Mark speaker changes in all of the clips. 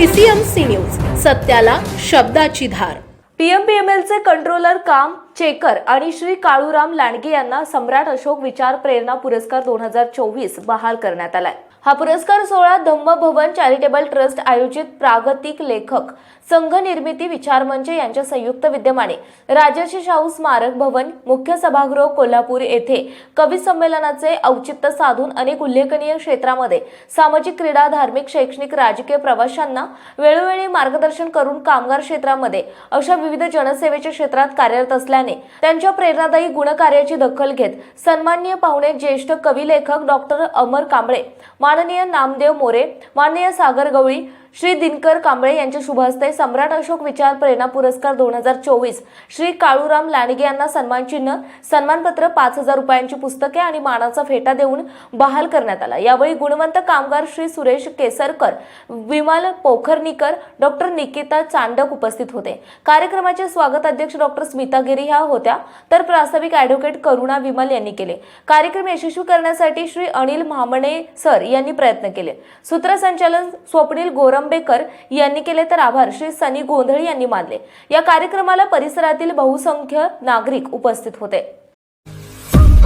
Speaker 1: PCMC news सत्याला शब्दाची धार.
Speaker 2: पीएमपीएमएलचे controller काम checker आणि श्री काळूराम लांडगे यांना सम्राट अशोक विचार प्रेरणा पुरस्कार दोन हजार चोवीस बहाल करण्यात आलाय. हा पुरस्कार सोहळा धम्म भवन चॅरिटेबल ट्रस्ट आयोजित प्रागतिक लेखक संघ निर्मिती विचारमंच यांच्या संयुक्त विद्यमाने राजर्षी शाहू स्मारक भवन मुख्य सभागृह कोल्हापूर येथे कवी संमेलनाचे औचित्य साधून अनेक उल्लेखनीय क्षेत्रामध्ये सामाजिक क्रीडा धार्मिक शैक्षणिक राजकीय प्रवाशांना वेळोवेळी मार्गदर्शन करून कामगार क्षेत्रामध्ये अशा विविध जनसेवेच्या क्षेत्रात कार्यरत असल्याने त्यांच्या प्रेरणादायी गुणकार्याची दखल घेत सन्माननीय पाहुणे ज्येष्ठ कवी लेखक डॉक्टर अमर कांबळे माननीय नामदेव मोरे माननीय सागर गवळी श्री दिनकर कांबळे यांच्या शुभ हस्ते सम्राट अशोक विचार प्रेरणा पुरस्कार दोन हजार चोवीस. श्री काळूराम लांडगे यांना सन्मानचिन्ह सन्मानपत्र पाच हजार रुपयांची पुस्तके आणि मानाचा फेटा देऊन बहाल करण्यात आला. यावेळी गुणवंत कामगार श्री सुरेश केसरकर विमल पोखरनीकर डॉक्टर निकिता चांडक उपस्थित होते. कार्यक्रमाचे स्वागत अध्यक्ष डॉक्टर स्मिता गिरी ह्या होत्या. तर प्रास्ताविक ॲडव्होकेट करुणा विमल यांनी केले. कार्यक्रम यशस्वी करण्यासाठी श्री अनिल महामणे सर यांनी प्रयत्न केले. सूत्रसंचालन स्वप्नील गोरंबेकर यांनी केले तर आभार. श्री सनी गोंधळी यांनी मानले. या कार्यक्रमाला परिसरातील बहुसंख्य नागरिक उपस्थित होते.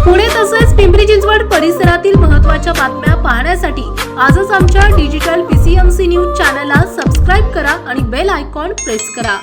Speaker 1: पुणे तसेच पिंपरी चिंचवड परिसरातील महत्त्वाच्या बातम्या पाहण्यासाठी आजच आमच्या डिजिटल पीसीएमसी न्यूज चॅनलला सबस्क्राईब करा आणि बेल आयकॉन प्रेस करा.